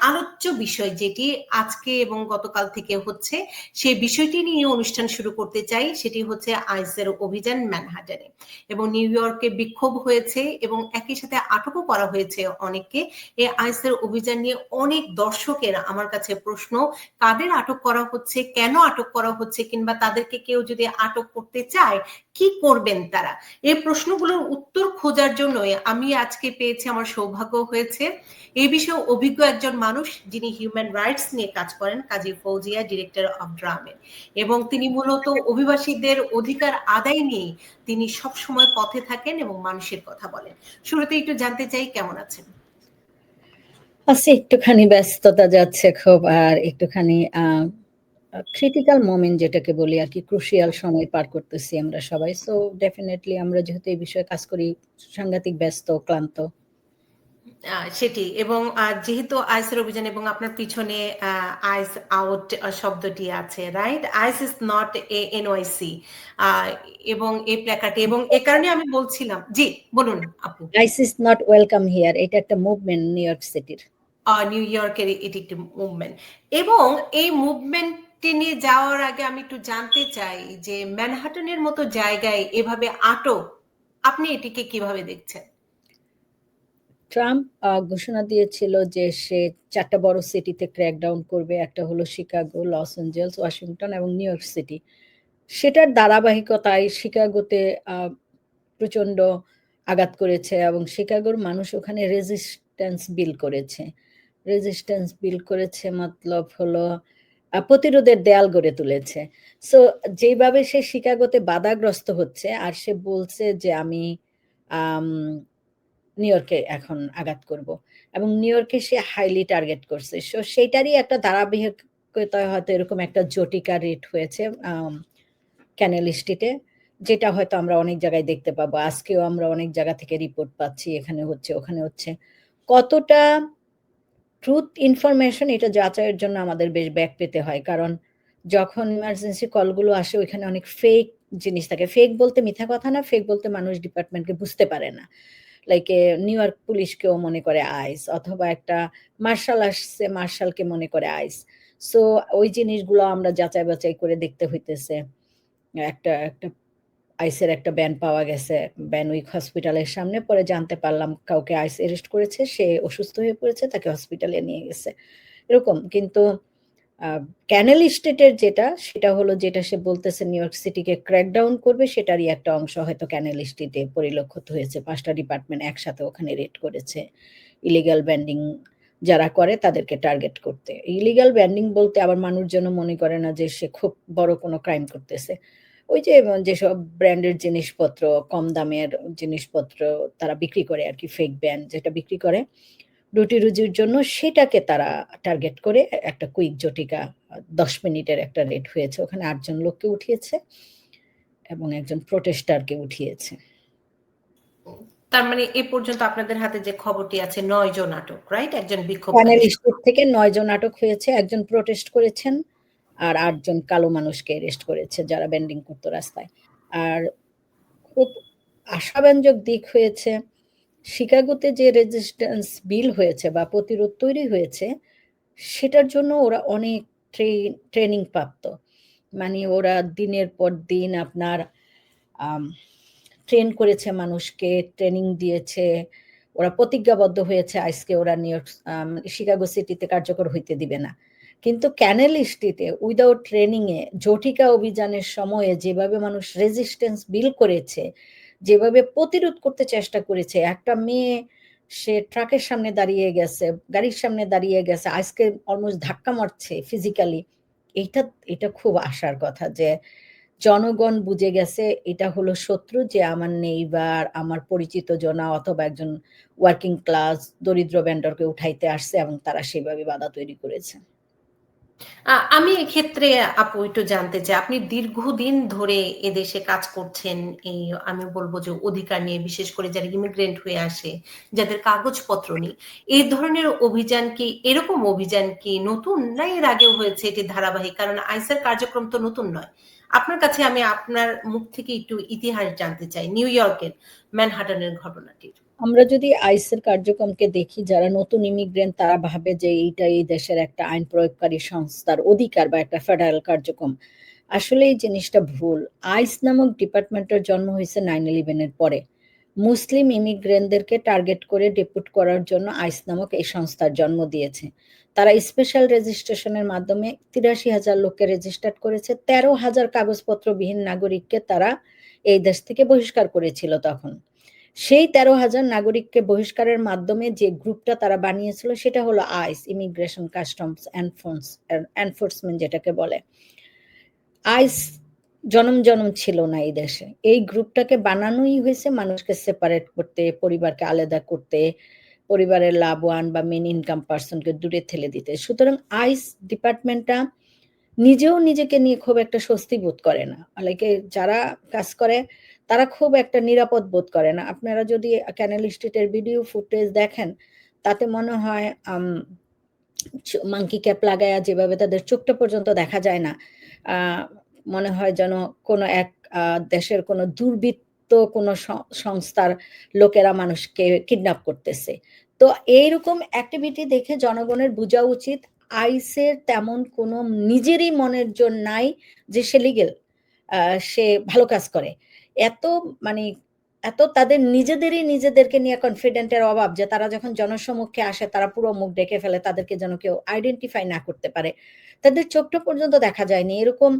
আলোচ্য বিষয় যেটি আজকে এবং গতকাল থেকে হচ্ছে, সেই বিষয়টি নিয়ে অনুষ্ঠান শুরু করতে চাই। সেটি হচ্ছে আইসের অভিযান ম্যানহাটনে। এবং নিউ ইয়র্কে বিক্ষোভ হয়েছে এবং একই সাথে আটকও করা হয়েছে অনেককে। এই আইসের অভিযান নিয়ে অনেক দর্শকের আমার কাছে প্রশ্ন, কাদের আটক করা হচ্ছে, কেন আটক করা হচ্ছে, কিংবা তাদেরকে কেউ যদি আটক করতে চায়, কি করবেন তারা? এই প্রশ্নগুলোর উত্তর খোঁজার জন্যই আমি আজকে পেয়েছি, আমার সৌভাগ্য হয়েছে। এই বিষয়ে অভিজ্ঞ একজন মানুষ যিনি হিউম্যান রাইটস নিয়ে কাজ করেন, কাজী ফৌজিয়া ডিরেক্টর অফ ড্রামের এবং তিনি মূলত অভিবাসীদের অধিকার আদায় নিয়ে তিনি সব সময় পথে থাকেন এবং মানুষের কথা বলেন। শুরুতে একটু জানতে চাই, কেমন আছেন? আছি একটুখানি ব্যস্ততা যাচ্ছে খুব, আর একটুখানি ক্রিটিক্যাল মোমেন্ট যেটাকে বলি আর কি ক্রুশিয়াল সময় পার করতেছি আমরা সবাই। সো ডেফিনেটলি আমরা যেহেতু এই বিষয়ে কাজ করি, সাংঘাতিক, ব্যস্ত, ক্লান্ত সেটি। এবং যেহেতু আইসের অভিযান এবং আপনার পিছনে আইস আউট শব্দটি আছে right ICE is not a NYC এবং এই প্ল্যাকার্ডে এবং এ কারণে আমি বলছিলাম জি বলুন আপু। ICE is not welcome here এটা একটা মুভমেন্ট নিউ ইয়র্ক সিটির নিউ ইয়র্কের এটি একটি মুভমেন্ট এবং এই মুভমেন্ট নিয়ে যাওয়ার আগে আমি একটু জানতে চাই যে ম্যানহাটনের মতো জায়গায় এভাবে আটক আপনি এটিকে কীভাবে দেখছেন? ট্রাম্প ঘোষণা দিয়েছিল যে সে চারটা বড় সিটিতে ক্র্যাকডাউন করবে। একটা হলো শিকাগো, লস এঞ্জেলস, ওয়াশিংটন এবং নিউ ইয়র্ক সিটি। সেটার ধারাবাহিকতায় শিকাগোতে প্রচণ্ড আঘাত করেছে এবং শিকাগোর মানুষ ওখানে রেজিস্ট্যান্স বিল করেছে। রেজিস্ট্যান্স বিল করেছে মতলব হলো প্রতিরোধের দেয়াল গড়ে তুলেছে। সো যেভাবে সে শিকাগোতে বাধাগ্রস্ত হচ্ছে, আর সে বলছে যে আমি নিউ ইয়র্কে এখন আঘাত করব। এবং নিউ ইয়র্কে সে হাইলি টার্গেট করছে। সো সেইটারই একটা ধারাবাহিকতা হয়তো এরকম একটা জটিকা রেট হয়েছে ক্যানেল স্ট্রিটে যেটা হয়তো আমরা অনেক জায়গায় দেখতে পাবো। আজকেও আমরা অনেক জায়গা থেকে রিপোর্ট পাচ্ছি, এখানে হচ্ছে, ওখানে হচ্ছে। কতটা ট্রুথ ইনফরমেশন এটা যাচাইয়ের জন্য আমাদের বেশ ব্যাক পেতে হয়। কারণ যখন ইমার্জেন্সি কলগুলো আসে, ওইখানে অনেক ফেক জিনিস থাকে। ফেক বলতে মিথ্যা কথা না ফেক বলতে মানুষ ডিপার্টমেন্টকে বুঝতে পারে না। লাইক নিউ ইয়র্ক পুলিশকেও মনে করে আইস অথবা একটা মার্শাল আসছে মার্শালকে মনে করে আইস সো ওই জিনিসগুলো আমরা যাচাই বাছাই করে দেখতে হইতেছে। একটা একটা আইসের একটা ব্যান পাওয়া গেছে। ব্যান উইক হসপিটালের সামনে, পরে জানতে পারলাম কাউকে আইস অ্যারেস্ট করেছে, সে অসুস্থ হয়ে পড়েছে, তাকে হসপিটালে নিয়ে গেছে। এরকম, কিন্তু ক্যানেল স্টেটের যেটা, সেটা হলো যেটা সে বলতেছে নিউ ইয়র্ক সিটিকে ক্র্যাকডাউন করবে, সেটারই একটা অংশ হয়তো ক্যানেল স্টেটে পরিলক্ষিত হয়েছে। পাঁচটা ডিপার্টমেন্ট একসাথে ওখানে রেড করেছে। ইলিগাল ব্যান্ডিং যারা করে, তাদেরকে টার্গেট করতে। ইলিগাল ব্যান্ডিং বলতে আবার মানুষ যেন মনে করে না যে সে খুব বড় কোনো ক্রাইম করতেছে। ওই যে যেসব ব্র্যান্ডের জিনিসপত্র, কম দামের জিনিসপত্র তারা বিক্রি করে আর কি ফেক ব্যান্ড যেটা বিক্রি করে রুটি রুজির জন্য সেটাকে তারা টার্গেট করে একটা কুইক জটিকা দশ মিনিটের একটা রেট হয়েছে। ওখানে আটজন লোককে উঠিয়েছে এবং একজন প্রোটেস্টারকে উঠিয়েছে। তার মানে এ পর্যন্ত আপনাদের হাতে যে খবরটি আছে নয় জন আটক রাইট একজন বিক্ষোভ থেকে নয় জন আটক হয়েছে একজন প্রোটেস্ট করেছেন আর আটজন কালো মানুষকে অ্যারেস্ট করেছে যারা ব্যান্ডিং করতো রাস্তায়। আর খুব আশাব্যঞ্জক দিক হয়েছে শিকাগোতে যে রেজিস্ট্যান্স বিল হয়েছে বা প্রতিরোধ তৈরি হয়েছে, সেটার জন্য ওরা অনেক ট্রেনিং প্রাপ্ত। মানে ওরা দিনের পর দিন আপনার ট্রেন করেছে মানুষকে ট্রেনিং দিয়েছে, ওরা প্রতিজ্ঞাবদ্ধ হয়েছে, আজকে ওরা নিউ শিকাগো সিটিতে কার্যকর হইতে দিবে না। কিন্তু ক্যানেল স্ট্রিটে উইদাউট ট্রেনিংয়ে জটিকা অভিযানের সময়ে যেভাবে মানুষ রেজিস্ট্যান্স বিল করেছে যেভাবে প্রতিরোধ করতে চেষ্টা করেছে, একটা মেয়ে সে ট্রাকের সামনে দাঁড়িয়ে গেছে, গাড়ির সামনে দাঁড়িয়ে গেছে, আজকে অলমোস্ট ধাক্কা মারছে ফিজিক্যালি এইটা, এটা খুব আশার কথা যে জনগণ বুঝে গেছে এটা হলো শত্রু যে আমার নেইবার আমার পরিচিত জনা অথবা একজন ওয়ার্কিং ক্লাস দরিদ্র ব্যান্ডরকে উঠাইতে আসছে এবং তারা সেভাবে বাধা তৈরি করেছে। আমি এক্ষেত্রে আপু একটু জানতে চাই, আপনি দীর্ঘদিন ধরে এদেশে কাজ করছেন, এই আমি বলব যে অধিকার নিয়ে, বিশেষ করে যারা ইমিগ্রেন্ট হয়ে আসে, যাদের কাগজপত্র নেই, এই ধরনের অভিযান কি, এরকম অভিযান কি নতুন না এর আগেও হয়েছে এটি ধারাবাহিক? কারণ আইসার কার্যক্রম তো নতুন নয়। আপনার কাছে আমি আপনার মুখ থেকে একটু ইতিহাস জানতে চাই, নিউ ইয়র্কের ম্যানহাটনের ঘটনাটির। আমরা যদি আইসের কার্যক্রমকে দেখি, যারা নতুন ইমিগ্রেন্ট তারা ভাবে যে এইটা এই দেশের একটা আইন প্রয়োগকারী সংস্থার অধিকার বা একটা ফেডারেল কার্যক্রম। আসলে এই জিনিসটা ভুল। আইস নামক ডিপার্টমেন্টের জন্ম হয়েছে নাইন ইলেভেনের পরে। মুসলিম ইমিগ্রেন্টদেরকে টার্গেট করে ডেপুট করার জন্য আইস নামক এই সংস্থার জন্ম দিয়েছে। তারা স্পেশাল রেজিস্ট্রেশনের মাধ্যমে তিরাশি হাজার লোককে রেজিস্টার করেছে। তেরো হাজার কাগজপত্রবিহীন নাগরিককে তারা এই দেশ থেকে বহিষ্কার করেছিল তখন। সেই তেরো হাজার নাগরিককে বহিষ্কারের মাধ্যমে যে গ্রুপটা তারা বানিয়েছিল, সেটা হলো আইস ইমিগ্রেশন কাস্টমস এনফোর্সমেন্ট যেটাকে বলে। আইস জনম জনম ছিল না এই দেশে। এই গ্রুপটাকে বানানোই হয়েছে মানুষকে সেপারেট করতে, পরিবারকে আলাদা করতে, পরিবারের লাভবান বা মেন ইনকাম পার্সনকে দূরে ঠেলে দিতে। সুতরাং আইস ডিপার্টমেন্টটা নিজেও নিজেকে নিয়ে খুব একটা স্বস্তি বোধ করে না। লাইকে যারা কাজ করে তারা খুব একটা নিরাপদ বোধ করে না। আপনারা যদি ক্যানেল স্ট্রিটের ভিডিও ফুটেজ দেখেন, তাতে মনে হয় মাংকি ক্যাপ লাগায়া যেভাবে তাদের চোখটা পর্যন্ত দেখা যায় না মনে হয় যেন কোনো এক দেশের কোনো দুর্বৃত্ত কোনো সংস্থার লোকেরা মানুষকে কিডন্যাপ করতেছে। তো এইরকম অ্যাক্টিভিটি দেখে জনগণের বোঝা উচিত আইসের তেমন কোনো নিজেরই মনের জন্য নাই যে সে লিগেল সে ভালো কাজ করে। এত মানে এত তাদের নিজেদেরই নিজেদেরকে নিয়ে কনফিডেন্টের অভাব যে তারা যখন জনসমুখে আসে তারা পুরো মুখ ডেকে ফেলে তাদেরকে যেন কেউ আইডেন্টিফাই না করতে পারে। তাদের চোখটা পর্যন্ত দেখা যায়নি। এরকম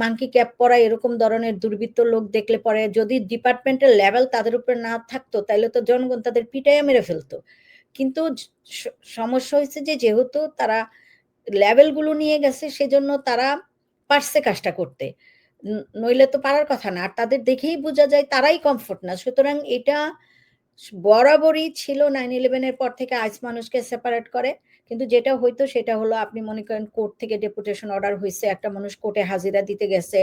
মাংকি ক্যাপ পরা এরকম ধরনের দুর্বৃত্ত লোক দেখলে পরে যদি ডিপার্টমেন্টের লেভেল তাদের উপরে না থাকতো তাহলে তো জনগণ তাদের পিটাইয়া মেরে ফেলতো। কিন্তু সমস্যা হয়েছে যে যেহেতু তারা লেভেলগুলো নিয়ে গেছে সেজন্য তারা পারছে কাজটা করতে। নইলে তো পারার কথা না। আর তাদের দেখেই বোঝা যায় তারাই কমফোর্ট না। সুতরাং এটা বরাবরই ছিল নাইন ইলেভেনের পর থেকে আইস মানুষকে সেপারেট করে। কিন্তু যেটা হইতো সেটা হলো আপনি মনে করেন কোর্ট থেকে ডেপুটেশন অর্ডার হয়েছে একটা মানুষ কোর্টে হাজিরা দিতে গেছে।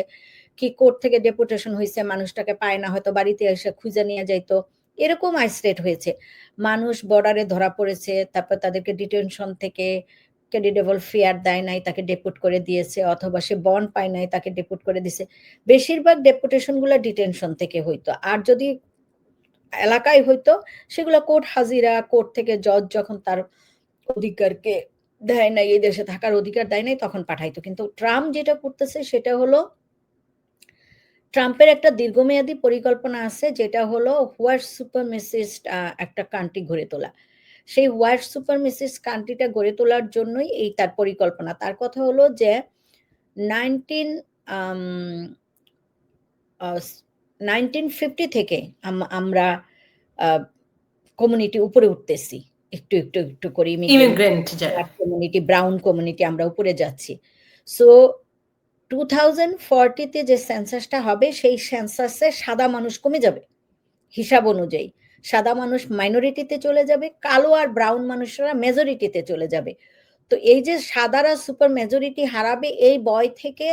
কি কোর্ট থেকে ডেপুটেশন হয়েছে মানুষটাকে পায় না, হয়তো বাড়িতে এসে খুঁজে নিয়ে যাইতো। এরকম আইসলেট হয়েছে। মানুষ বর্ডারে ধরা পড়েছে, তারপর তাদেরকে ডিটেনশন থেকে ক্যান্ডিডেবল ফেয়ার দেয় নাই তাকে ডেপুট করে দিয়েছে, অথবা সে বন্ড পায় নাই, তাকে ডেপুট করে দিয়েছে বেশিরভাগ ডেপুটেশনগুলো ডিটেনশন থেকে হইতো। আর যদি এলাকায় হইতো, সেগুলো কোর্ট হাজিরা, কোর্ট থেকে জজ যখন তার অধিকারকে দেয় নাই, এই দেশে থাকার অধিকার দেয় নাই, তখন পাঠাইতো। কিন্তু ট্রাম্প যেটা করতেছে, সেটা হলো ট্রাম্পের একটা দীর্ঘমেয়াদী পরিকল্পনা আছে, যেটা হলো হোয়াইট সুপারমেসিস্ট একটা কান্ট্রি ঘুরে তোলা। সেই হোয়াইট সুপারমেসিস্ট কান্ট্রিটা গড়ে তোলার জন্যই এই তার পরিকল্পনা। তার কথা হলো যে নাইনটিন নাইনটিন ফিফটি থেকে আমরা কমিউনিটি উপরে উঠতেছি। একটু একটু একটু করে কমিউনিটি ব্রাউন কমিউনিটি আমরা উপরে যাচ্ছি। সো টু থাউজেন্ড ফর্টিতে যে সেন্সাসটা হবে সেই সেন্সাসে সাদা মানুষ কমে যাবে। হিসাব অনুযায়ী। সাদা মানুষ মাইনরিটিতে চলে যাবে, কালো আর ব্রাউন মানুষরা মেজরিটিতে চলে যাবে। তো এই যে সাদারা সুপার মেজরিটি হারাবে, এই বয় থেকে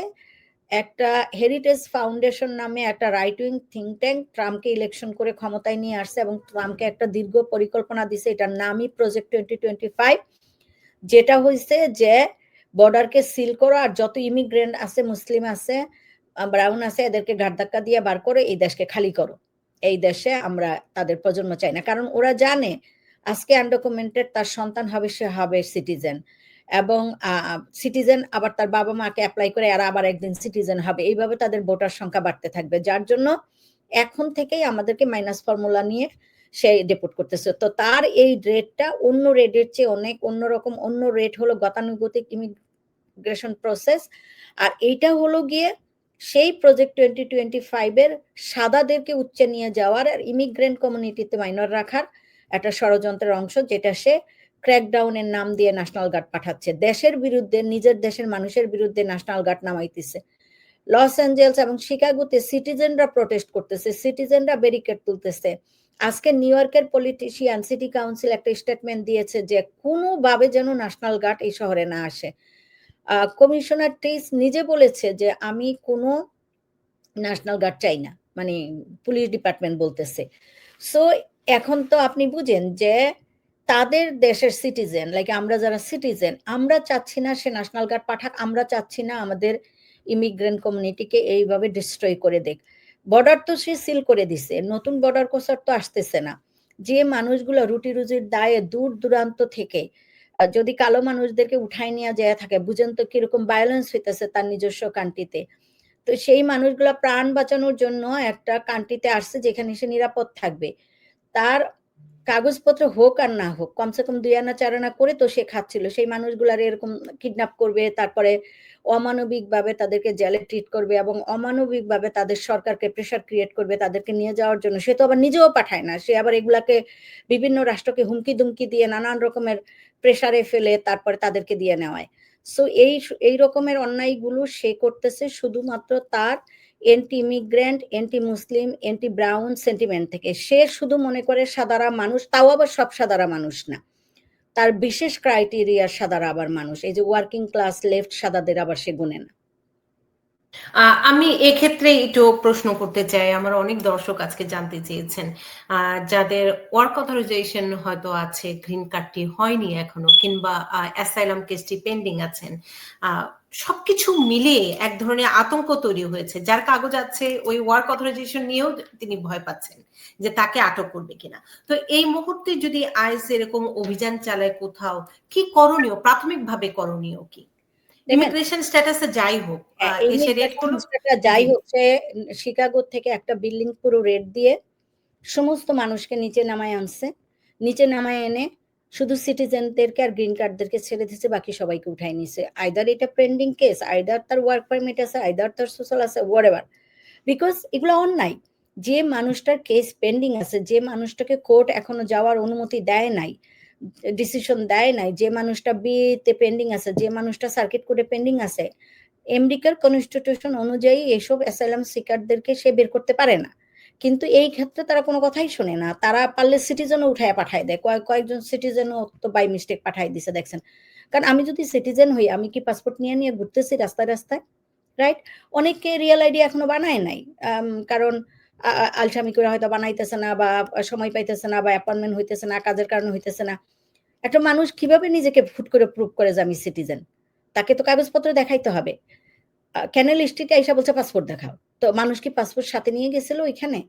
একটা হেরিটেজ ফাউন্ডেশন নামে একটা রাইট উইং থিঙ্ক ট্যাঙ্ক ট্রাম্পকে ইলেকশন করে ক্ষমতায় নিয়ে আসছে এবং ট্রাম্পকে একটা দীর্ঘ পরিকল্পনা দিছে, এটার নামই প্রজেক্ট টোয়েন্টি টোয়েন্টি ফাইভ যেটা হয়েছে যে বর্ডারকে সিল করো আর যত ইমিগ্রেন্ট আছে, মুসলিম আছে ব্রাউন আছে, এদেরকে ঘাট ধাক্কা দিয়ে বার করে এই দেশকে খালি করো। এই দেশে আমরা তাদের প্রজন্ম চাই না। কারণ ওরা জানে আজকে আনডকুমেন্টেড তার সন্তান হবে, সে হবে সিটিজেন এবং সিটিজেন আবার তার বাবা মাকে অ্যাপ্লাই করে আর আবার একদিন সিটিজেন হবে। এইভাবে তাদের ভোটার সংখ্যা বাড়তে থাকবে। যার জন্য এখন থেকেই আমাদেরকে মাইনাস ফর্মুলা নিয়ে সে ডেপুট করতেছে। তো তার এই রেটটা অন্য রেটের চেয়ে অনেক অন্যরকম, অন্য রেট হলো গতানুগতিক ইমিগ্রেশন প্রসেস আর এইটা হলো গিয়ে সেই প্রজেক্ট টোয়েন্টি টোয়েন্টি ফাইভের সাদাদেরকে উচ্চে নিয়ে যাওয়ার আর ইমিগ্রেন্ট কমিউনিটিতে মাইনর রাখার একটা ষড়যন্ত্রের অংশ যেটা সে ক্র্যাকডাউনের নাম দিয়ে ন্যাশনাল গার্ড পাঠাচ্ছে। দেশের বিরুদ্ধে, নিজের দেশের মানুষের বিরুদ্ধে ন্যাশনাল গার্ড নামাইতেছে। লস অ্যাঞ্জেলস এবং শিকাগোতে সিটিজেনরা প্রোটেস্ট করতেছে সিটিজেনরা ব্যারিকেড তুলতেছে। আজকে নিউ ইয়র্কের পলিটিশিয়ান সিটি কাউন্সিল একটা স্টেটমেন্ট দিয়েছে যে কোনোভাবে যেন ন্যাশনাল গার্ড এই শহরে না আসে। কমিশনার টেস নিজে বলেছে যে আমি কোনো ন্যাশনাল গার্ড চাই না মানে পুলিশ ডিপার্টমেন্ট বলতেছে। সো এখন তো আপনি বুঝেন যে তাদের দেশের সিটিজেন লাইক আমরা যারা সিটিজেন আমরা চাচ্ছি না সে ন্যাশনাল গার্ড পাঠাক, আমরা চাচ্ছি না আমাদের ইমিগ্রেন্ট কমিউনিটিকে এইভাবে ডিস্ট্রয় করে দেখ বর্ডার তো সে সিল করে দিছে, নতুন বর্ডার কোসার তো আসতেছে না। যে মানুষগুলো রুটি রুজির দায়ে দূর দূরান্ত থেকে যদি কালো মানুষদেরকে উঠাই নিয়ে যায় থাকে, বুঝেন তো কীরকম ভায়োলেন্স হইতেছে তার নিজস্ব কান্ট্রিতে তো সেই মানুষগুলা প্রাণ বাঁচানোর জন্য একটা কান্ট্রিতে আসছে যেখানে সে নিরাপদ থাকবে। তার কাগজপত্র হোক আর না হোক, কমসে কম দুই আনা, চার আনা করে তো সে খাচ্ছিল। সেই মানুষগুলার এরকম কিডন্যাপ করবে, তারপরে অমানবিকভাবে তাদেরকে জেলে ট্রিট করবে এবং অমানবিকভাবে তাদের সরকারকে প্রেশার ক্রিয়েট করবে, তাদেরকে নিয়ে যাওয়ার জন্য। সে তো আবার নিজেও পাঠায় না, সে আবার এগুলাকে বিভিন্ন রাষ্ট্রকে হুমকি দুমকি দিয়ে নানান রকমের প্রেশারে ফেলে তারপরে তাদেরকে দিয়ে নেওয়ায়। সো এই এই রকমের অন্যায়গুলো সে করতেছে শুধুমাত্র তার anti immigrant anti Muslim anti brown sentiment থেকে। সে শুধু মনে করে সাদারা মানুষ, তাও আবার সব সাদারা মানুষ না। তার বিশেষ ক্রাইটেরিয়ার সাদারা আবার মানুষ। এই যে ওয়ার্কিং ক্লাস লেফট সাদাদের আবার সে গুনে না। আমি এক্ষেত্রে একটু প্রশ্ন করতে চাই। আমার অনেক দর্শক আজকে জানতে চেয়েছেন। যাদের ওয়ার্ক অথরাইজেশন হয়তো আছে গ্রিন কার্ডটি হয়নি এখনও, কিংবা অ্যাসাইলাম কেসটি পেন্ডিং আছেন সবকিছু মিলিয়ে এক ধরনের আতঙ্ক তৈরি হয়েছে। যার কাগজ আছে, ওই ওয়ার্ক অথরাইজেশন নিয়েও তিনি ভয় পাচ্ছেন যে তাকে আটক করবে কিনা। তো এই মুহূর্তে যদি আইস এরকম অভিযান চালায় কোথাও, কি করণীয়? প্রাথমিকভাবে করণীয় কি? ইমিগ্রেশন স্ট্যাটাসে যাই হোক রেটগুলো ইমিগ্রেশনটা যাই হচ্ছে শিকাগো থেকে একটা বিল্ডিং পুরো রেড দিয়ে সমস্ত মানুষকে নিচে নামায় আনছে। নিচে নামায় এনে শুধু সিটিজেনদেরকে আর গ্রিন কার্ডদেরকে ছেড়ে দিচ্ছে বাকি সবাইকে উঠাই নিছে আইদার এটা পেন্ডিং কেস আইদার তার ওয়ার্ক পারমিট আছে আইদার তার সোশ্যাল আছে ওয়ার বিকজ এগুলো অন্যায়। যে মানুষটার কেস পেন্ডিং আছে যে মানুষটাকে কোর্ট এখনও যাওয়ার অনুমতি দেয় নাই ডিসিশন দেয় নাই, যে মানুষটা বিয়েতে পেন্ডিং আছে, যে মানুষটা সার্কিট কোর্টে পেন্ডিং আছে আমেরিকার কনস্টিটিউশন অনুযায়ী এসব অ্যাসাইলাম সিকারদেরকে সে বের করতে পারে না। কিন্তু এই ক্ষেত্রে তারা কোনো কথাই শোনে না। তারা পারলে সিটিজেনও উঠায় পাঠায় দেয়। কয়েক কয়েকজন সিটিজেনও তো বাই মিস্টেক পাঠাই দিছে, দেখছেন। কারণ আমি যদি সিটিজেন হই, আমি কি পাসপোর্ট নিয়ে নিয়ে ঘুরতেছি রাস্তায় রাস্তায়? রাইট অনেকে রিয়েল আইডি এখনও বানায় নাই। কারণ আলসামি করে হয়তো বানাইতেছে না বা সময় পাইতেছে না বা অ্যাপয়েন্টমেন্ট হইতেছে না, কাজের কারণে হইতেছে না। একটা মানুষ কীভাবে নিজেকে ফুট করে প্রুভ করে যে আমি সিটিজেন তাকে তো কাগজপত্র দেখাইতে হবে। ক্যানেল স্ট্রিটে এসে বলছে পাসপোর্ট দেখাও? তো মানুষ কি পাসপোর্ট সাথে নিয়ে গেছিল ওইখানে?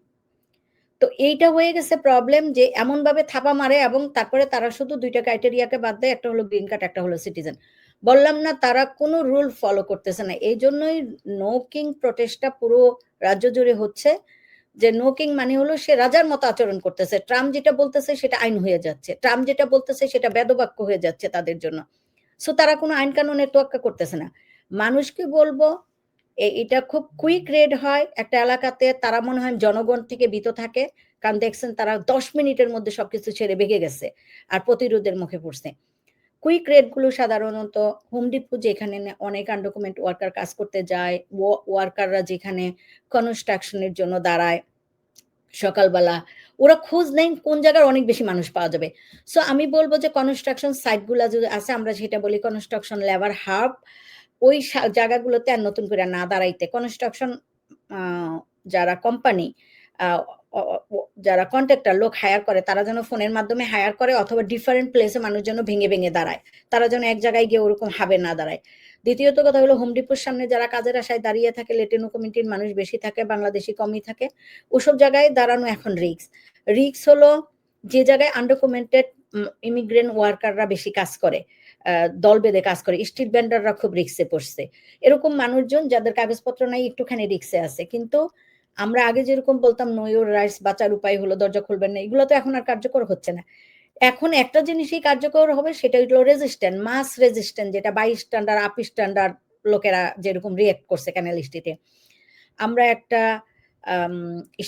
তো এইটা হয়ে গেছে প্রবলেম যে এমন ভাবে থাপা মারে এবং তারপরে তারা শুধু দুইটা ক্রাইটেরিয়াকে বাদ দেয়, একটা হলো গ্রিন কার্ড একটা হলো সিটিজেন বললাম না, তারা কোনো রুল ফলো করতেছে না। এই জন্যই নো কিং প্রটেস্টটা পুরো রাজ্য জুড়ে হচ্ছে। যে নো কিং মানে হলো সে রাজার মতো আচরণ করতেছে। ট্রাম্প যেটা বলতেছে সেটা আইন হয়ে যাচ্ছে। ট্রাম্প যেটা বলতেছে সেটা বেদবাক্য হয়ে যাচ্ছে তাদের জন্য। সো তারা কোনো আইন কানুনের তোয়াক্কা করতেছে না। মানুষকে বলব এটা খুব কুইক রেড হয় একটা এলাকাতে। তারা মনে হয় জনগণ থেকে বিত থাকে। কারণ দেখছেন তারা দশ মিনিটের মধ্যে সবকিছু ছেড়ে বেগে গেছে। আর প্রতিরোধের মুখে পড়ছে। কুইক রেডগুলো সাধারণত হোম ডিপো যেখানে অনেক আনডকুমেন্ট ওয়ার্কার কাজ করতে যায় ওয়ার্কাররা যেখানে কনস্ট্রাকশনের জন্য দাঁড়ায় সকালবেলা, ওরা খোঁজ নেন কোন জায়গার অনেক বেশি মানুষ পাওয়া যাবে। সো আমি বলব যে কনস্ট্রাকশন সাইটগুলো যদি আছে, আমরা সেটা বলি কনস্ট্রাকশন লেবার হাব ওই জায়গাগুলোতে আর নতুন করে না দাঁড়াইতে। কনস্ট্রাকশন যারা কোম্পানি যারা কন্ট্রাক্টর লোক হায়ার করে, তারা যেন ফোনের মাধ্যমে হায়ার করে অথবা ডিফারেন্ট প্লেসে মানুষ যেন ভেঙে ভেঙে দাঁড়ায়। তারা যেন এক জায়গায় গিয়ে ওরকম হাবে না দাঁড়ায়। দ্বিতীয়ত কথা হলো হোম ডিপোর সামনে যারা কাজের আশায় দাঁড়িয়ে থাকে লেটেনো কমিটির মানুষ বেশি থাকে, বাংলাদেশি কমই থাকে, ওসব জায়গায় দাঁড়ানো এখন রিক্স রিক্স হলো যে জায়গায় আনডকুমেন্টেড ইমিগ্রেন্ট ওয়ার্কাররা বেশি কাজ করে দল বেঁধে কাজ করে স্ট্রিট ভেন্ডাররা খুব রিক্সে পড়ছে। এরকম মানুষজন যাদের কাগজপত্র নাই, একটুখানি রিক্সে আছে। কিন্তু আমরা আগে যেরকম বলতাম নয়ুর রাইটস বাঁচার উপায় হলো, দরজা খুলবেন না। এগুলো তো এখন আর কার্যকর হচ্ছে না। এখন একটা জিনিসই কার্যকর হবে, সেটা হলো রেজিস্ট্যান্ট মাস রেজিস্ট্যান্ট যেটা বাই স্ট্যান্ডার্ড আপ স্ট্যান্ডার্ড লোকেরা যেরকম রিয়েক্ট করছে ক্যানেল স্ট্রিটে আমরা একটা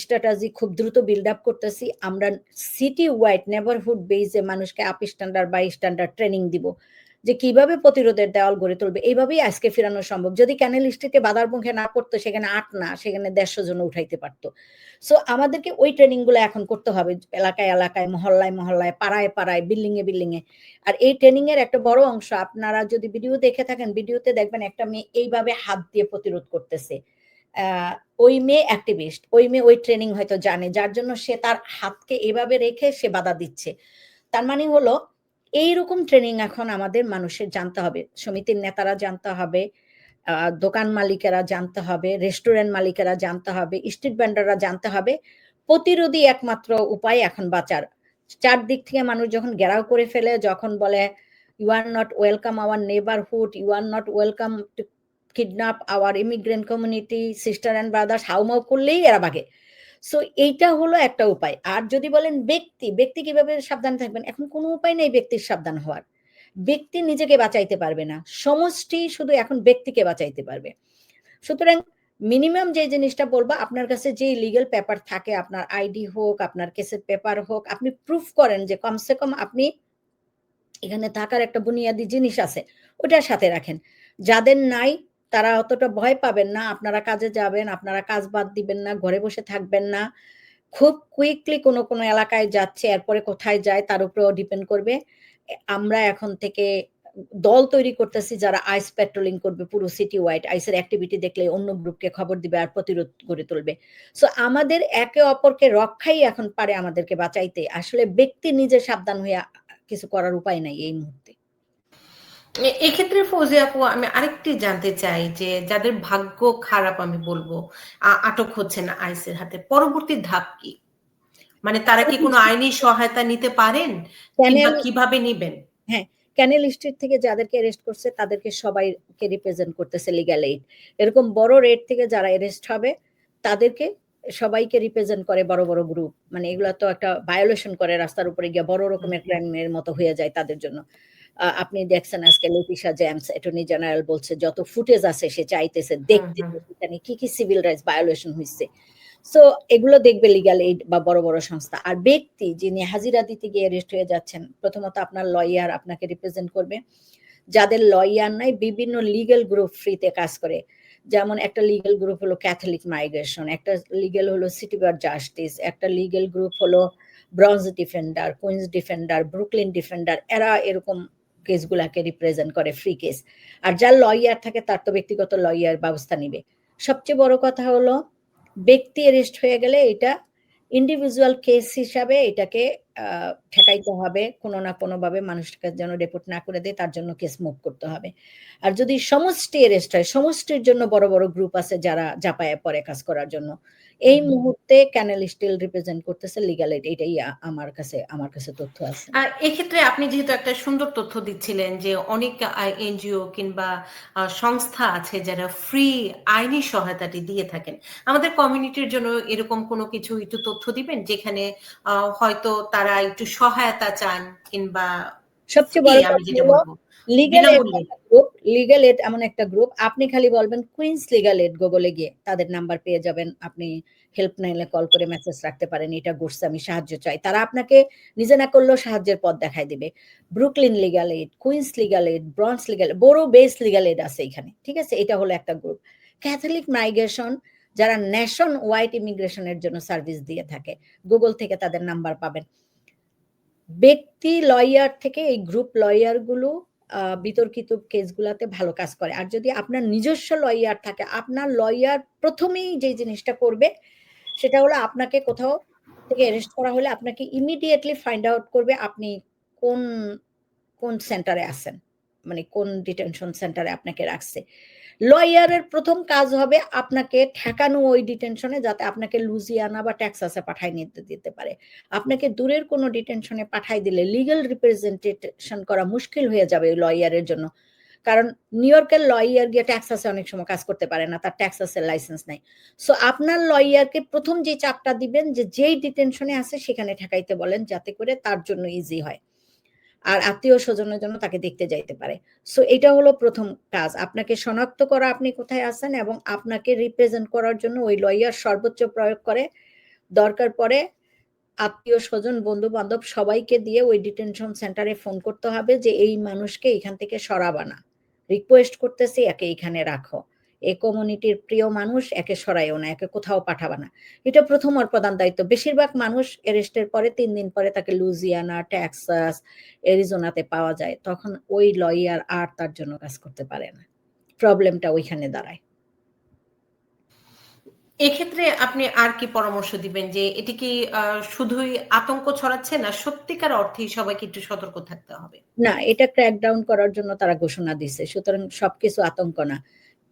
স্ট্র্যাটাজি খুব দ্রুত বিল্ড আপ করতেছি। আমরা সিটি ওয়াইড নেবারহুড বেসে মানুষকে up standard by standard training দিব। যে কীভাবে প্রতিরোধের দেওয়াল গড়ে তুলবে, এইভাবেই আজকে ফেরানো সম্ভব। যদি ক্যানেল স্ট্রিটে বাধার মুখে না পড়তো সেখানে আট না, সেখানে দেড়শো জন উঠাইতে পারতো। সো আমাদেরকে ওই ট্রেনিংগুলো এখন করতে হবে, এলাকায় এলাকায়, মহল্লায় মহল্লায়, পাড়ায় পাড়ায় বিল্ডিং এ বিল্ডিং এ। আর এই ট্রেনিং এর একটা বড় অংশ, আপনারা যদি ভিডিও দেখে থাকেন ভিডিওতে দেখবেন একটা মেয়ে এইভাবে হাত দিয়ে প্রতিরোধ করতেছে। ওই মেয়ে অ্যাক্টিভিস্ট ওই মেয়ে ওই ট্রেনিং হয়তো জানে, যার জন্য সে তার হাতকে এভাবে রেখে সে বাধা দিচ্ছে। তার মানে হলো এইরকম ট্রেনিং এখন আমাদের মানুষের জানতে হবে। সমিতির নেতারা জানতে হবে দোকান মালিকেরা জানতে হবে রেস্টুরেন্ট মালিকেরা জানতে হবে স্ট্রিট ভেন্ডাররা জানতে হবে। প্রতিরোধী একমাত্র উপায় এখন বাঁচার। চারদিক থেকে মানুষ যখন ঘেরাও করে ফেলে, যখন বলে you are not welcome our neighbourhood you are not welcome to kidnap our immigrant community sister and brothers হাউমাউ করলেই এরা ভাগে সো এইটা হলো একটা উপায়। আর যদি বলেন ব্যক্তি ব্যক্তি কীভাবে সাবধান থাকবেন? এখন কোনো উপায় নেই ব্যক্তির সাবধান হওয়ার। ব্যক্তি নিজেকে বাঁচাইতে পারবে না। সমষ্টি শুধু এখন ব্যক্তিকে বাঁচাইতে পারবে। সুতরাং মিনিমাম যে জিনিসটা বলব, আপনার কাছে যে লিগেল পেপার থাকে, আপনার আইডি হোক, আপনার কেসের পেপার হোক, আপনি প্রুফ করেন যে কমসে কম আপনি এখানে থাকার একটা বুনিয়াদি জিনিস আছে, ওটার সাথে রাখেন। যাদের নাই তারা অতটা ভয় পাবেন না, আপনারা কাজে যাবেন, আপনারা কাজ বাদ দিবেন না, ঘরে বসে থাকবেন না। খুব কুইকলি কোনো কোনো এলাকায় যাচ্ছে, এরপরে কোথায় যায় তার উপরেও ডিপেন্ড করবে। আমরা এখন থেকে দল তৈরি করতেছি যারা আইস পেট্রোলিং করবে পুরো সিটি ওয়াইড আইসের অ্যাক্টিভিটি দেখলে অন্য গ্রুপকে খবর দিবে আর প্রতিরোধ গড়ে তুলবে। সো আমাদের একে অপরকে রক্ষাই এখন পারে আমাদেরকে বাঁচাইতে। আসলে ব্যক্তি নিজে সাবধান হয়ে কিছু করার উপায় নাই এই মুহূর্তে। এক্ষেত্রে ফৌজি আপু আমি আরেকটি জানতে চাই যে যাদের ভাগ্য খারাপ আমি বলব আটক হচ্ছে না আইসের হাতে পরবর্তী ধাপ কি? মানে তারা কি কোনো আইনি সহায়তা নিতে পারেন কীভাবে নিবেন? ক্যানেল স্ট্রিট থেকে যাদেরকে অ্যারেস্ট করছে তাদেরকে সবাইকে রিপ্রেজেন্ট করতেছে লিগ্যাল এইড এরকম বড় রেট থেকে যারা অ্যারেস্ট হবে তাদেরকে সবাইকে রিপ্রেজেন্ট করে বড় বড় গ্রুপ মানে এগুলো তো একটা ভায়োলেশন করে রাস্তার উপরে গিয়ে বড় রকমের ক্রাইমের মতো হয়ে যায় তাদের জন্য। আপনি দেখছেন আজকে লতিশা জেমস অ্যাটর্নি জেনারেল বলছে যত ফুটেজ আছে সে চাইতেছে দেখতে সেখানে কি কি সিভিল রাইটস ভায়োলেশন হয়েছে সো এগুলো দেখবে লিগাল এইড বা বড় বড় সংস্থা। আর ব্যক্তি যিনি হাজিরা দিতে গিয়ে অ্যারেস্ট হয়ে যাচ্ছেন প্রথমত আপনার লয়ার আপনাকে রিপ্রেজেন্ট করবে। যাদের লয়ার নাই বিভিন্ন লিগেল গ্রুপ ফ্রিতে কাজ করে। যেমন একটা লিগ্যাল গ্রুপ হলো ক্যাথলিক মাইগ্রেশন একটা লিগেল হলো সিটি বার জাস্টিস একটা লিগেল গ্রুপ হলো Bronx defender Queens defender Brooklyn defender এরা এরকম কেসগুলাকে রিপ্রেজেন্ট করে ফ্রি কেস আর যার লয়ার থাকে, তার তো ব্যক্তিগত লয়ার ব্যবস্থা নিবে। সবচেয়ে বড় কথা হলো, ব্যক্তি অ্যারেস্ট হয়ে গেলে এটা ইন্ডিভিজুয়াল কেস হিসাবে এটাকে ঠেকাইতে হবে কোনো না কোনো ভাবে মানুষকে যেন রিপোর্ট না করে দেয় তার জন্য কেস মুভ করতে হবে। আর যদি সমষ্টি অ্যারেস্ট হয় সমষ্টির জন্য বড় বড় গ্রুপ আছে যারা জাপায়ে পরে কাজ করার জন্য। এই মুহূর্তে ক্যানেল স্টিল রিপ্রেজেন্ট করতেছে লিগাল এইড এটাই আমার কাছে আমার কাছে তথ্য আছে। আর এক্ষেত্রে আপনি যেহেতু একটা সুন্দর তথ্য দিচ্ছিলেন যে অনেক এনজিও কিংবা সংস্থা আছে যারা ফ্রি আইনি সহায়তাটি দিয়ে থাকেন। আমাদের কমিউনিটির জন্য এরকম কোনো কিছু একটু তথ্য দিবেন? যেখানে আহ, হয়তো তারা একটু সহায়তা চান কিংবা সবচেয়ে বড় আমি যেটা বলব গ্রুপ লিগাল এড এমন একটা গ্রুপ আপনি খালি বলবেন কুইন্স এড গুগলে গিয়ে তাদের নাম্বার পেয়ে যাবেন। আপনি হেল্পলাইনে কল করে মেসেজ রাখতে পারেন। এটা আমি সাহায্য চাই। তারা আপনাকে নিজে না করলেও সাহায্যের পথ দেখায় দিবে। Brooklyn legal aid Queens legal aid Bronx legal বড় বেস লিগাল এড আছে এখানে। ঠিক আছে? এটা হলো একটা গ্রুপ ক্যাথলিক মাইগ্রেশন যারা ন্যাশন ওয়াইড ইমিগ্রেশনের জন্য সার্ভিস দিয়ে থাকে গুগল থেকে তাদের নাম্বার পাবেন। ব্যক্তি লয়ার থেকে এই গ্রুপ লয়ারগুলো আহ, বিতর্কিত কেসগুলাতে ভালো কাজ করে। আর যদি আপনার নিজস্ব লয়ার থাকে আপনার লয়ার প্রথমেই যে জিনিসটা করবে সেটা হলো আপনাকে কোথাও থেকে অ্যারেস্ট করা হলে আপনাকে ইমিডিয়েটলি ফাইন্ড আউট করবে আপনি কোন কোন সেন্টারে আছেন। মানে কোন ডিটেনশন সেন্টারে আপনাকে রাখছে। লয়ারের প্রথম কাজ হবে আপনাকে ঠেকানো ওই ডিটেনশনে যাতে আপনাকে লুজিয়ানা বা ট্যাক্সাসে পাঠাই নিতে, দিতে পারে। আপনাকে দূরের কোনো ডিটেনশনে পাঠাই দিলে লিগ্যাল রিপ্রেজেন্টেশন করা মুশকিল হয়ে যাবে ওই লয়ারের জন্য। কারণ নিউ ইয়র্কের লয়ার গিয়ে ট্যাক্সাসে অনেক সময় কাজ করতে পারে না, তার ট্যাক্সাসের লাইসেন্স নাই। সো আপনার লয়ারকে প্রথম যে চাপটা দিবেন যে যেই ডিটেনশনে আছে সেখানে ঠেকাইতে বলেন যাতে করে তার জন্য ইজি হয়। আর আত্মীয় স্বজনের জন্য তাকে দেখতে যাইতে পারে। সো এটা হলো প্রথম কাজ। আপনাকে শনাক্ত করা আপনি কোথায় আছেন এবং আপনাকে রিপ্রেজেন্ট করার জন্য ওই লয়ার সর্বোচ্চ প্রয়োগ করে। দরকার পড়ে আত্মীয় স্বজন বন্ধু বান্ধব সবাইকে দিয়ে ওই ডিটেনশন সেন্টারে ফোন করতে হবে যে, এই মানুষকে এখান থেকে সরাবা না। রিকোয়েস্ট করতেছি, একে এখানে রাখো। এই কমিউনিটির প্রিয় মানুষ একে সরাইও না একে কোথাও পাঠাবা না। এটা প্রথম আর প্রধান দায়িত্ব। বেশিরভাগ মানুষ এরেস্টের পরে তিন দিন পরে তাকে লুজিয়ানা টেক্সাস এরিজোনাতে পাওয়া যায়। তখন ওই লয়ার আর তার জন্য কাজ করতে পারে না। প্রবলেমটা ওইখানে দাঁড়ায়। এক্ষেত্রে আপনি আর কি পরামর্শ দিবেন যে এটি কি শুধুই আতঙ্ক ছড়াচ্ছে না সত্যিকার অর্থেই সবাইকে একটু সতর্ক থাকতে হবে? না এটা ক্র্যাক ডাউন করার জন্য তারা ঘোষণা দিছে। সুতরাং সবকিছু আতঙ্ক না।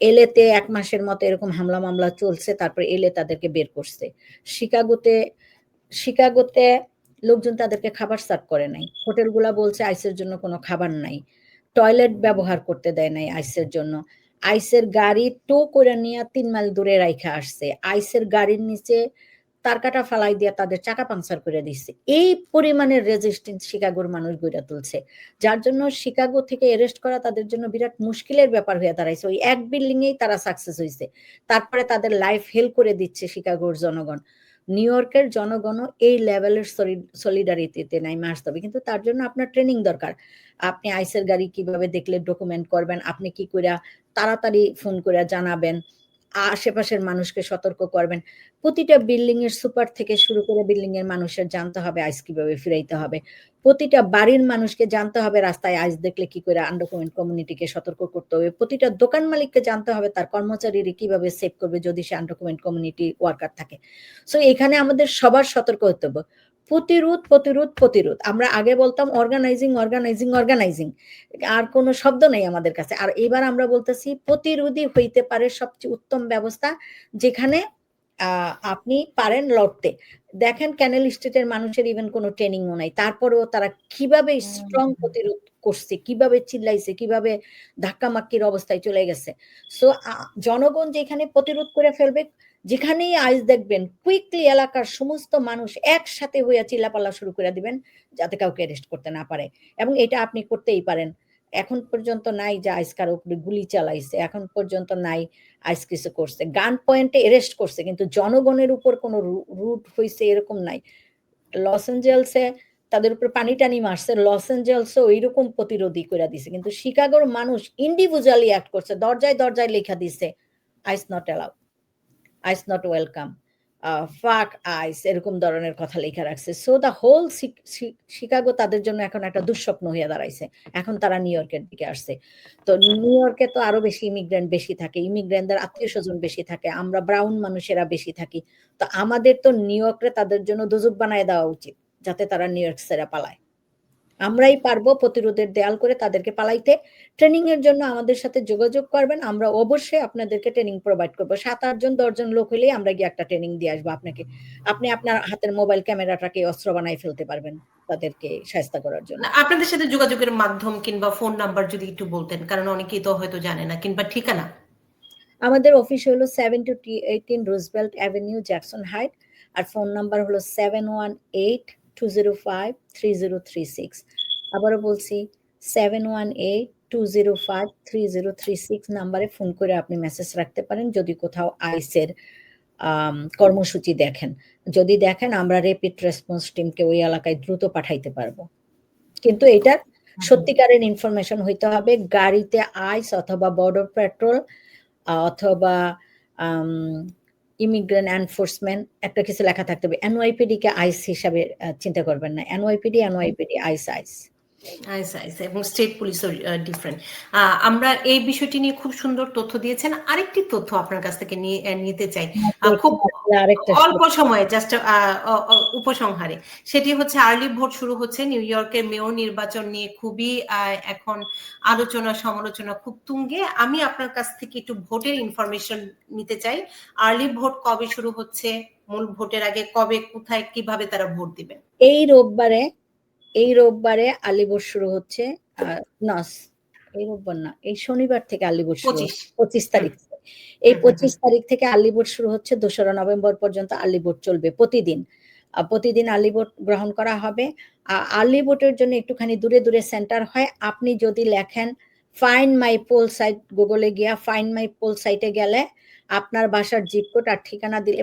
এলেতে এক মাসের মতো এরকম হামলা মামলা চলছে, তারপর এলে তাদেরকে বের করছে। শিকাগোতে শিকাগোতে লোকজন তাদেরকে খাবার সার্ভ করে নাই। হোটেলগুলা বলছে আইসের জন্য কোনো খাবার নাই। টয়লেট ব্যবহার করতে দেয় নাই আইসের জন্য। আইসের গাড়ি টো করে নিয়ে তিন মাইল দূরে রাইখা আসছে। আইসের গাড়ির নিচে তার কাটা ফালাই দিয়ে তাদের চাকা পাংচার করে দিচ্ছে এই পরিমাণের রেজিস্ট্যান্স শিকাগোর মানুষ গড়ে তুলছে। যার জন্য শিকাগো থেকে অ্যারেস্ট করা তাদের জন্য বিরাট মুশকিলের ব্যাপার হয়ে দাঁড়াইছে। ওই এক বিল্ডিং এই তারা সাকসেস হয়েছে তারপরে তাদের লাইফ হেল্প করে দিচ্ছে শিকাগোর জনগণ। নিউ ইয়র্কের জনগণও এই লেভেলের সলিডারিটিতে নাই আসতে হবে কিন্তু তার জন্য আপনার ট্রেনিং দরকার। আপনি আইসের গাড়ি কীভাবে দেখলে ডকুমেন্ট করবেন? আপনি কি করে তাড়াতাড়ি ফোন করে জানাবেন? আশেপাশের মানুষকে সতর্ক করবেন। প্রতিটা বিল্ডিং এর সুপার থেকে শুরু করে বিল্ডিং এর মানুষের জানতে হবে আইস কীভাবে ফিরাইতে হবে। প্রতিটা বাড়ির মানুষকে জানতে হবে, রাস্তায় আইস দেখলে কি করে আনডকুমেন্ট কমিউনিটিকে সতর্ক করতে হবে। প্রতিটা দোকান মালিককে জানতে হবে, তার কর্মচারীরা কীভাবে সেভ করবে যদি সে আনডকুমেন্ট কমিউনিটি ওয়ার্কার থাকে। সো এখানে আমাদের সবার সতর্ক হতে হবে। প্রতিরোধ প্রতিরোধ প্রতিরোধ। আমরা আগে বলতাম অর্গানাইজিং অর্গানাইজিং অর্গানাইজিং আর কোনো শব্দ নেই আমাদের কাছে। আর এবার আমরা বলতেছি প্রতিরোধী হইতে পারে সবচেয়ে উত্তম ব্যবস্থা যেখানে আপনি পারেন লড়তে। দেখেন ক্যানেল স্টেটের মানুষের ইভেন কোনো ট্রেনিংও নাই। তারপরেও তারা কীভাবে স্ট্রং প্রতিরোধ করছে কীভাবে চিল্লাইছে কীভাবে ধাক্কামাক্কির অবস্থায় চলে গেছে। সো জনগণ যেখানে প্রতিরোধ করে ফেলবে যেখানেই আইস দেখবেন কুইকলি এলাকার সমস্ত মানুষ একসাথে হইয়া চিল্লাপাল্লা শুরু করে দিবেন, যাতে কাউকে অ্যারেস্ট করতে না পারে। এবং এটা আপনি করতেই পারেন। এখন পর্যন্ত নাই যে আইস কারও উপরে গুলি চালাইছে, এখন পর্যন্ত নাই আইস কিছু করছে। গান পয়েন্টে অ্যারেস্ট করছে, কিন্তু জনগণের উপর কোনো রুট হয়েছে এরকম নাই। লস এঞ্জেলসে তাদের উপর পানি টানি মারছে লস এঞ্জেলসও ওইরকম প্রতিরোধী করে দিছে। কিন্তু শিকাগোর মানুষ ইন্ডিভিজুয়ালি অ্যাক্ট করছে, দরজায় দরজায় লেখা দিছে ICE not allow ICE not welcome. Fuck ICE, এরকম ধরনের কথা লেখা রাখছে। সো দ্য হোল শিকাগো তাদের জন্য এখন একটা দুঃস্বপ্ন হয়ে দাঁড়াইছে। এখন তারা নিউ ইয়র্কের দিকে আসছে। তো নিউ ইয়র্কে তো আরও বেশি ইমিগ্রেন্ট বেশি থাকে ইমিগ্রেন্টদের আত্মীয় স্বজন বেশি থাকে, আমরা ব্রাউন মানুষেরা বেশি থাকি। তো আমাদের তো নিউ ইয়র্কে তাদের জন্য দুজক বানায় দেওয়া উচিত, যাতে তারা নিউ ইয়র্ক সেরা পালায়। আমরাই পারব প্রতিরোধের দেয়াল করে তাদেরকে পালাইতে। ট্রেনিং এর জন্য আমাদের সাথে যোগাযোগ করবেন। আমরা অবশ্যই আপনাদেরকে ট্রেনিং প্রোভাইড করব। সাত আটজন দশজন লোক হলেই আমরা গিয়ে একটা ট্রেনিং দিয়ে আসব আপনাকে। আপনি আপনার হাতের মোবাইল ক্যামেরাটাকে অস্ত্র বানাই ফেলতে পারবেন তাদেরকে সাহায্য করার জন্য। আপনাদের সাথে যোগাযোগের মাধ্যম কিংবা ফোন নাম্বার যদি একটু বলতেন কারণ অনেকেই তো হয়তো জানে না কিংবা ঠিকানা। আমাদের অফিস হলো seven two T eighteen Roosevelt avenue Jackson Height আর ফোন নাম্বার হলো seven one eight two zero five three zero three six আবারও বলছি seven one eight two zero five three zero three six নাম্বারে phone করে আপনি message রাখতে পারেন যদি কোথাও আইসের কর্মসূচি দেখেন। যদি দেখেন আমরা রেপিড রেসপন্স টিমকে ওই এলাকায় দ্রুত পাঠাইতে পারব। কিন্তু এটার সত্যিকারের ইনফরমেশন হইতে হবে গাড়িতে আইস অথবা বর্ডার পেট্রোল অথবা ইমিগ্রেন্ট এনফোর্সমেন্ট একটা কিছু লেখা থাকতে হবে। এনওয়াইপিডি কে আইস হিসাবে চিন্তা করবেন না। এনওয়াইপিডি এনওয়াইপিডি আইস আইস এবং স্টেট পুলিশও ডিফারেন্ট আমরা এই বিষয়টি নিয়ে খুব সুন্দর তথ্য দিয়েছেন। আরেকটি তথ্য আপনার কাছ থেকে নিতে চাই। খুব অল্প সময়ে জাস্ট উপসংহারে। সেটি হচ্ছে আর্লি ভোট শুরু হচ্ছে। নিউ ইয়র্কের মেয়র নির্বাচন নিয়ে খুবই এখন আলোচনা সমালোচনা খুব তুঙ্গে। আমি আপনার কাছ থেকে একটু ভোটের ইনফরমেশন নিতে চাই। আর্লি ভোট কবে শুরু হচ্ছে? মূল ভোটের আগে কবে কোথায় কীভাবে তারা ভোট দিবেন? এই রোববারে এই রোববারে আলিবোর শুরু হচ্ছে নস। এই রোববার না এই শনিবার থেকে আলিবোর শুরু পঁচিশ। তারিখ এই পঁচিশ তারিখ থেকে আলিবোট শুরু হচ্ছে দোসরা নভেম্বর পর্যন্ত আলিবোট চলবে প্রতিদিন। প্রতিদিন আলিবোট গ্রহণ করা হবে। আলিবোটের জন্য একটুখানি দূরে দূরে সেন্টার হয়। আপনি যদি লেখেন ফাইন মাই পোল সাইট গুগলে গিয়া ফাইন মাই পোল সাইটে গেলে আপনার বাসার জিপ কোড আর ঠিকানা দিলে